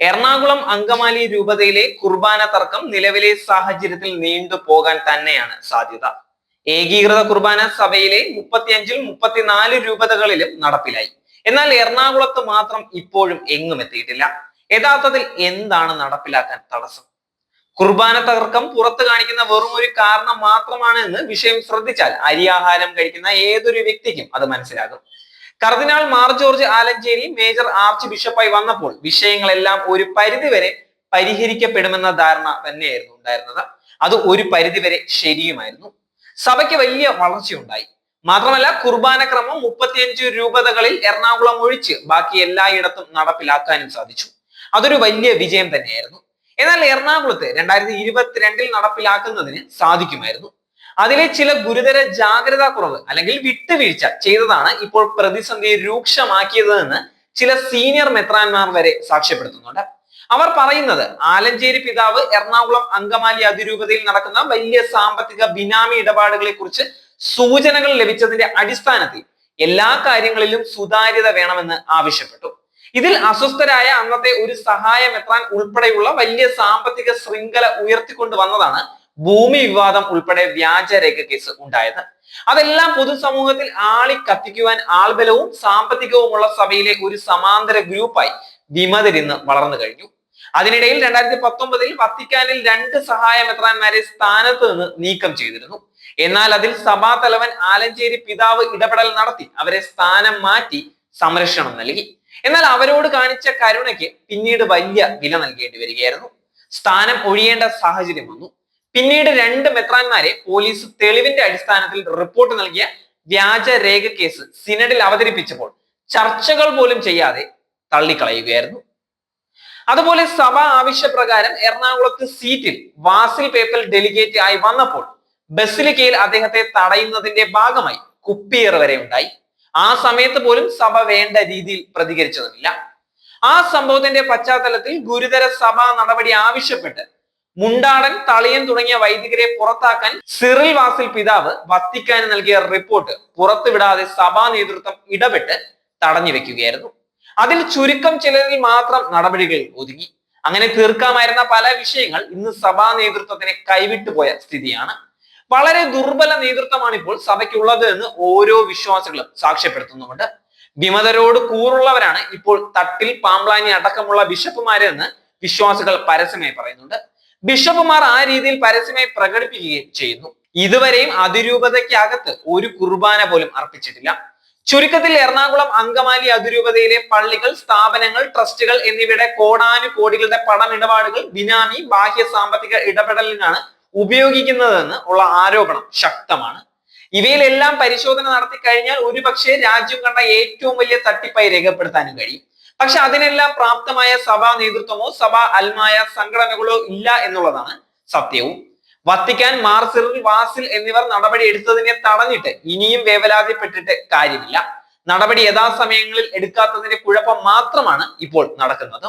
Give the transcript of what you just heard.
എറണാകുളം അങ്കമാലി രൂപതയിലെ കുർബാന തർക്കം നിലവിലെ സാഹചര്യത്തിൽ നീണ്ടു പോകാൻ തന്നെയാണ് സാധ്യത. ഏകീകൃത കുർബാന സഭയിലെ മുപ്പത്തിയഞ്ചിൽ മുപ്പത്തിനാല് രൂപതകളിലും നടപ്പിലായി. എന്നാൽ എറണാകുളത്ത് മാത്രം ഇപ്പോഴും എങ്ങും എത്തിയിട്ടില്ല. യഥാർത്ഥത്തിൽ എന്താണ് നടപ്പിലാക്കാൻ തടസ്സം? കുർബാന തകർക്കം പുറത്തു കാണിക്കുന്ന വെറും ഒരു കാരണം മാത്രമാണ് എന്ന് വിഷയം ശ്രദ്ധിച്ചാൽ അരിയാഹാരം കഴിക്കുന്ന ഏതൊരു വ്യക്തിക്കും അത് മനസ്സിലാകും. കർദിനാൾ Mar George Alencherry major arch ബിഷപ്പായി വന്നപ്പോൾ വിഷയങ്ങളെല്ലാം ഒരു പരിധിവരെ പരിഹരിക്കപ്പെടുമെന്ന ധാരണ തന്നെയായിരുന്നു ഉണ്ടായിരുന്നത്. അത് ഒരു പരിധിവരെ ശരിയുമായിരുന്നു. സഭയ്ക്ക് വലിയ വളർച്ചയുണ്ടായി. മാത്രമല്ല കുർബാന ക്രമം മുപ്പത്തിയഞ്ച് രൂപതകളിൽ എറണാകുളം ഒഴിച്ച് ബാക്കി എല്ലായിടത്തും നടപ്പിലാക്കാനും സാധിച്ചു. അതൊരു വലിയ വിജയം തന്നെയായിരുന്നു. എന്നാൽ എറണാകുളത്ത് രണ്ടായിരത്തി ഇരുപത്തിരണ്ടിൽ നടപ്പിലാക്കുന്നതിന് സാധിക്കുമായിരുന്നു. അതിലെ ചില ഗുരുതര ജാഗ്രതാ കുറവ് അല്ലെങ്കിൽ വിട്ടുവീഴ്ച ചെയ്തതാണ് ഇപ്പോൾ പ്രതിസന്ധി രൂക്ഷമാക്കിയതെന്ന് ചില സീനിയർ മെത്രാന്മാർ വരെ സാക്ഷ്യപ്പെടുത്തുന്നുണ്ട്. അവർ പറയുന്നത് ആലഞ്ചേരി പിതാവ് എറണാകുളം അങ്കമാലി അതിരൂപതയിൽ നടക്കുന്ന വലിയ സാമ്പത്തിക ബിനാമി ഇടപാടുകളെ കുറിച്ച് സൂചനകൾ ലഭിച്ചതിന്റെ അടിസ്ഥാനത്തിൽ എല്ലാ കാര്യങ്ങളിലും സുതാര്യത വേണമെന്ന് ആവശ്യപ്പെട്ടു. ഇതിൽ അസ്വസ്ഥരായ അന്നത്തെ ഒരു സഹായ മെത്രാൻ ഉൾപ്പെടെയുള്ള വലിയ സാമ്പത്തിക ശൃംഖല ഉയർത്തിക്കൊണ്ടു വന്നതാണ് ഭൂമി വിവാദം ഉൾപ്പെടെ വ്യാജരേഖ കേസ് ഉണ്ടായത്. അതെല്ലാം പൊതുസമൂഹത്തിൽ ആളി കത്തിക്കുവാൻ ആൾബലവും സാമ്പത്തികവുമുള്ള സഭയിലെ ഒരു സമാന്തര ഗ്രൂപ്പായി വിമതരിന്ന് വളർന്നു കഴിഞ്ഞു. അതിനിടയിൽ രണ്ടായിരത്തി പത്തൊമ്പതിൽ വത്തിക്കാനിൽ രണ്ട് സഹായ മെത്രാന്മാരെ സ്ഥാനത്ത് നിന്ന് നീക്കം ചെയ്തിരുന്നു. എന്നാൽ അതിൽ സഭാ തലവൻ ആലഞ്ചേരി പിതാവ് ഇടപെടൽ നടത്തി അവരെ സ്ഥാനം മാറ്റി സംരക്ഷണം നൽകി. എന്നാൽ അവരോട് കാണിച്ച കരുണയ്ക്ക് പിന്നീട് വലിയ വില നൽകേണ്ടി വരികയായിരുന്നു. സ്ഥാനം ഒഴിയേണ്ട സാഹചര്യം വന്നു. പിന്നീട് രണ്ട് മെത്രാന്മാരെ പോലീസ് തെളിവിന്റെ അടിസ്ഥാനത്തിൽ റിപ്പോർട്ട് നൽകിയ വ്യാജ രേഖ കേസ് സിനഡിൽ അവതരിപ്പിച്ചപ്പോൾ ചർച്ചകൾ പോലും ചെയ്യാതെ തള്ളിക്കളയുകയായിരുന്നു. അതുപോലെ സഭ ആവശ്യപ്രകാരം എറണാകുളത്ത് സീറ്റിൽ വാസിൽ പേപ്പൽ ഡെലിഗേറ്റ് ആയി വന്നപ്പോൾ ബസിലിക്കയിൽ അദ്ദേഹത്തെ തടയുന്നതിന്റെ ഭാഗമായി കുപ്പിയേറ് വരെ ഉണ്ടായി. ആ സമയത്ത് പോലും സഭ വേണ്ട രീതിയിൽ പ്രതികരിച്ചതുമില്ല. ആ സംഭവത്തിന്റെ പശ്ചാത്തലത്തിൽ ഗുരുതര സഭാ നടപടി ആവശ്യപ്പെട്ട് മുണ്ടാടൻ തളിയൻ തുടങ്ങിയ വൈദികരെ പുറത്താക്കാൻ സിറിൽ വാസിൽ പിതാവ് വത്തിക്കാന് നൽകിയ റിപ്പോർട്ട് പുറത്തുവിടാതെ സഭാ നേതൃത്വം ഇടപെട്ട് തടഞ്ഞു വെക്കുകയായിരുന്നു. അതിൽ ചുരുക്കം ചിലരിൽ മാത്രം നടപടികൾ ഒതുങ്ങി. അങ്ങനെ തീർക്കാമായിരുന്ന പല വിഷയങ്ങൾ ഇന്ന് സഭാ നേതൃത്വത്തിനെ കൈവിട്ടു പോയ സ്ഥിതിയാണ്. വളരെ ദുർബല നേതൃത്വമാണ് ഇപ്പോൾ സഭയ്ക്കുള്ളത് എന്ന് ഓരോ വിശ്വാസികളും സാക്ഷ്യപ്പെടുത്തുന്നുമുണ്ട്. വിമതരോട് കൂറുള്ളവരാണ് ഇപ്പോൾ തട്ടിൽ പാമ്പ്ലാനി അടക്കമുള്ള ബിഷപ്പുമാരെന്ന് വിശ്വാസികൾ പരസ്യമായി പറയുന്നുണ്ട്. ബിഷപ്പുമാർ ആ രീതിയിൽ പരസ്യമായി പ്രകടിപ്പിക്കുകയും ചെയ്യുന്നു. ഇതുവരെയും അതിരൂപതയ്ക്കകത്ത് ഒരു കുർബാന പോലും അർപ്പിച്ചിട്ടില്ല. ചുരുക്കത്തിൽ എറണാകുളം അങ്കമാലി അതിരൂപതയിലെ പള്ളികൾ സ്ഥാപനങ്ങൾ ട്രസ്റ്റുകൾ എന്നിവയുടെ കോടാനുകോടികളുടെ പണമിടപാടുകൾ ബിനാമി ബാഹ്യ സാമ്പത്തിക ഇടപെടലിനാണ് ഉപയോഗിക്കുന്നതെന്ന് ഉള്ള ആരോപണം ശക്തമാണ്. ഇവയിലെല്ലാം പരിശോധന നടത്തി കഴിഞ്ഞാൽ ഒരുപക്ഷെ രാജ്യം കണ്ട ഏറ്റവും വലിയ തട്ടിപ്പായി രേഖപ്പെടുത്താനും കഴിയും. പക്ഷെ അതിനെല്ലാം പ്രാപ്തമായ സഭാ നേതൃത്വമോ സഭാ അൽമായ സംഘടനകളോ ഇല്ല എന്നുള്ളതാണ് സത്യവും. വത്തിക്കാൻ മാർസിറിൽ വാസിൽ എന്നിവർ നടപടി എടുത്തതിനെ തടഞ്ഞിട്ട് ഇനിയും വേവലാതിപ്പെട്ടിട്ട് കാര്യമില്ല. നടപടി യഥാസമയങ്ങളിൽ എടുക്കാത്തതിന്റെ കുഴപ്പം മാത്രമാണ് ഇപ്പോൾ നടക്കുന്നത്.